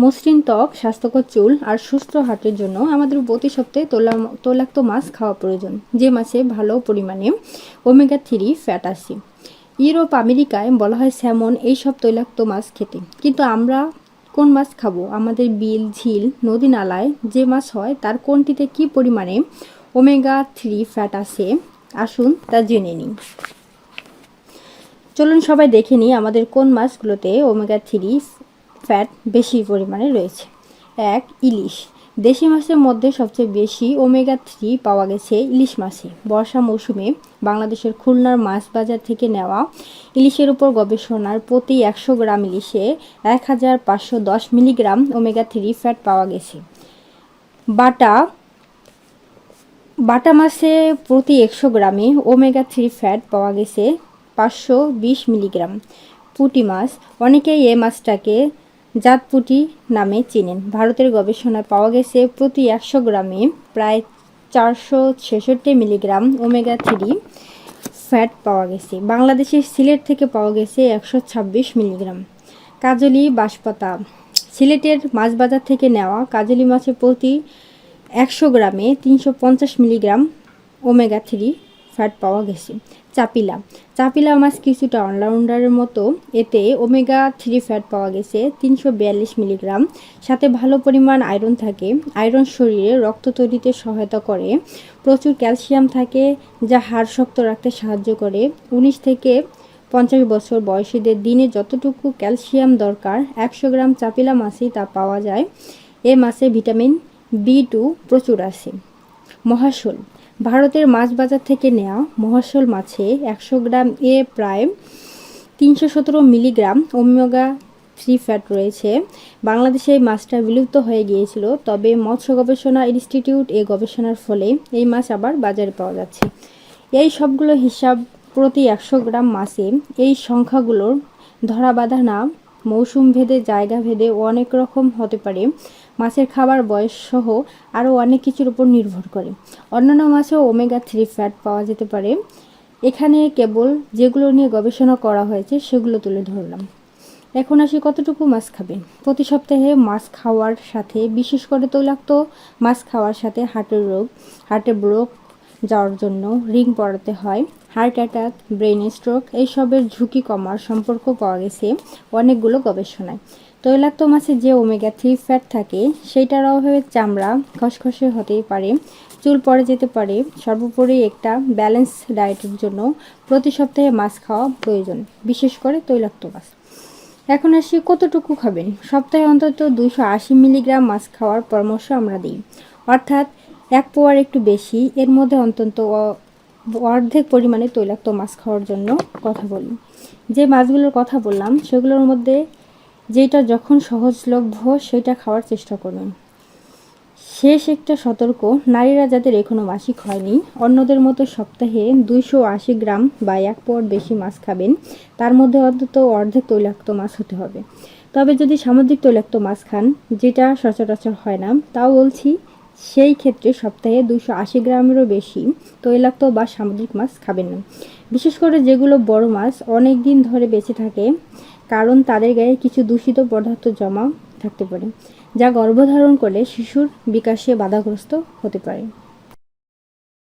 মসৃণ ত্বক, স্বাস্থ্যকর চুল আর সুস্থ হার্টের জন্য আমাদের প্রতি সপ্তাহে তোলা, তৈলাক্ত মাছ খাওয়া প্রয়োজন। যে মাছে ভালো পরিমাণে ওমেগা থ্রি ফ্যাট আছে। ইউরোপ, আমেরিকায় বলা হয় স্যামন এইসব তৈলাক্ত মাছ খেতে। কিন্তু আমরা কোন মাছ খাব? আমাদের বিল, ঝিল, নদী নালায় যে মাছ হয়, তার কোনটিতে কি পরিমাণে ওমেগা থ্রি ফ্যাট আছে? আসুন তা জেনে নিই। চলুন সবাই দেখে নিই আমাদের কোন মাছগুলোতে ওমেগা থ্রি ফ্যাট বেশি পরিমাণে রয়েছে। এক, ইলিশ। দেশি মাছের মধ্যে সবচেয়ে বেশি ওমেগা থ্রি পাওয়া গেছে ইলিশ মাছে। বর্ষা মৌসুমে বাংলাদেশের খুলনার মাছ বাজার থেকে নেওয়া ইলিশের উপর গবেষণার প্রতি একশো গ্রাম ইলিশে এক হাজার পাঁচশো দশ মিলিগ্রাম ওমেগা থ্রি ফ্যাট পাওয়া গেছে। বাটা বাটা মাছে প্রতি একশো গ্রামে ওমেগা থ্রি ফ্যাট পাওয়া গেছে পাঁচশো বিশ মিলিগ্রাম। পুঁটি মাছ, অনেকেই এ মাছটাকে জাতপুটি নামে চেনেন। ভারতের গবেষণায় পাওয়া গেছে প্রতি একশো গ্রামে প্রায় চারশো ছেষট্টি মিলিগ্রাম ওমেগা থ্রি ফ্যাট পাওয়া গেছে। বাংলাদেশের সিলেট থেকে পাওয়া গেছে একশো ছাব্বিশ মিলিগ্রাম। কাজলি বাঁশপাতা। সিলেটের মাছ বাজার থেকে নেওয়া কাজলি মাছের প্রতি একশো গ্রামে তিনশো পঞ্চাশ মিলিগ্রাম ওমেগা থ্রি ফ্যাট পাওয়া গেছে। চাপিলা। চাপিলা মাছ কিছুটা অলরাউন্ডারের মতো। এতে ওমেগা থ্রি ফ্যাট পাওয়া গেছে, তিনশো বিয়াল্লিশ মিলিগ্রাম। সাথে ভালো পরিমাণ আয়রন থাকে। আয়রন শরীরে রক্ত তৈরিতে সহায়তা করে। প্রচুর ক্যালসিয়াম থাকে, যা হাড় শক্ত রাখতে সাহায্য করে। উনিশ থেকে পঞ্চাশ বছর বয়সীদের দিনে যতটুকু ক্যালসিয়াম দরকার, একশো গ্রাম চাপিলা মাছেই তা পাওয়া যায়। এ মাছে ভিটামিন বি টু প্রচুর আছে। মহাশোল ভারতের মাছ বাজার থেকে নেওয়া মহাশোল মাছে একশো গ্রাম এ প্রায় তিনশো সতেরো মিলিগ্রাম ওমেগা থ্রি ফ্যাট রয়েছে। বাংলাদেশে এই মাছটা বিলুপ্ত হয়ে গিয়েছিল, তবে মৎস্য গবেষণা ইনস্টিটিউট এই গবেষণার ফলে এই মাছ আবার বাজারে পাওয়া যাচ্ছে। এই সবগুলো হিসাব প্রতি একশো গ্রাম মাছে এই সংখ্যাগুলোর ধরা বাঁধা না, মৌসুম ভেদে, জায়গা ভেদে অনেক রকম হতে পারে। মাছের খাবার বয়স সহ আরও অনেক কিছুর উপর নির্ভর করে। অন্যান্য মাছেও ওমেগা থ্রি ফ্যাট পাওয়া যেতে পারে। এখানে কেবল যেগুলো নিয়ে গবেষণা করা হয়েছে সেগুলো তুলে ধরলাম। এখন আসি কতটুকু মাছ খাবেন প্রতি সপ্তাহে মাছ খাওয়ার সাথে, বিশেষ করে তৈলাক্ত মাছ খাওয়ার সাথে হার্টের রোগ, হার্টে ব্রোক যাওয়ার জন্য রিং পড়াতে হয়, হার্ট অ্যাটাক ব্রেন স্ট্রোক, এইসবের ঝুঁকি কমার সম্পর্ক পাওয়া গেছে অনেকগুলো গবেষণায়। তৈলাক্ত মাছে যে ওমেগা থ্রি ফ্যাট থাকে, সেইটার অভাবে চামড়া খসখসে হতেই পারে, চুল পড়ে যেতে পারে। সর্বোপরি একটা ব্যালেন্স ডায়েটের জন্য প্রতি সপ্তাহে মাছ খাওয়া প্রয়োজন, বিশেষ করে তৈলাক্ত মাছ এখন আসি কতটুকু খাবেন? সপ্তাহে অন্তত দুইশো আশি মিলিগ্রাম মাছ খাওয়ার পরামর্শ আমরা দিই। অর্থাৎ এক পোয়ার একটু বেশি, এর মধ্যে অন্তত অর্ধেক পরিমাণে তৈলাক্ত মাছ খাওয়ার জন্য কথা বলি। যে মাছগুলোর কথা বললাম, সেগুলোর মধ্যে যেটা যখন সহজলভ্য সেটা খাওয়ার চেষ্টা করুন। শেষ একটা সতর্ক, নারীরা যাদের এখনও মাসিক হয়নি, অন্যদের মতো সপ্তাহে দুইশো আশি গ্রাম বা এক পর বেশি মাছ খাবেন। তার মধ্যে অন্তত অর্ধেক তৈলাক্ত মাছ হতে হবে। তবে যদি সামুদ্রিক তৈলাক্ত মাছ খান, যেটা সচরাচর হয় না, তাও বলছি, সেই ক্ষেত্রে সপ্তাহে দুশো আশি গ্রামেরও বেশি তৈলাক্ত বা সামুদ্রিক মাছ খাবেন না। বিশেষ করে যেগুলো বড় মাছ, অনেক দিন ধরে বেঁচে থাকে কারণ তাদের গায়ে কিছু দূষিত পদার্থ জমা থাকতে পারে, যা গর্ভধারণ করলে শিশুর বিকাশে বাধাগ্রস্ত হতে পারে।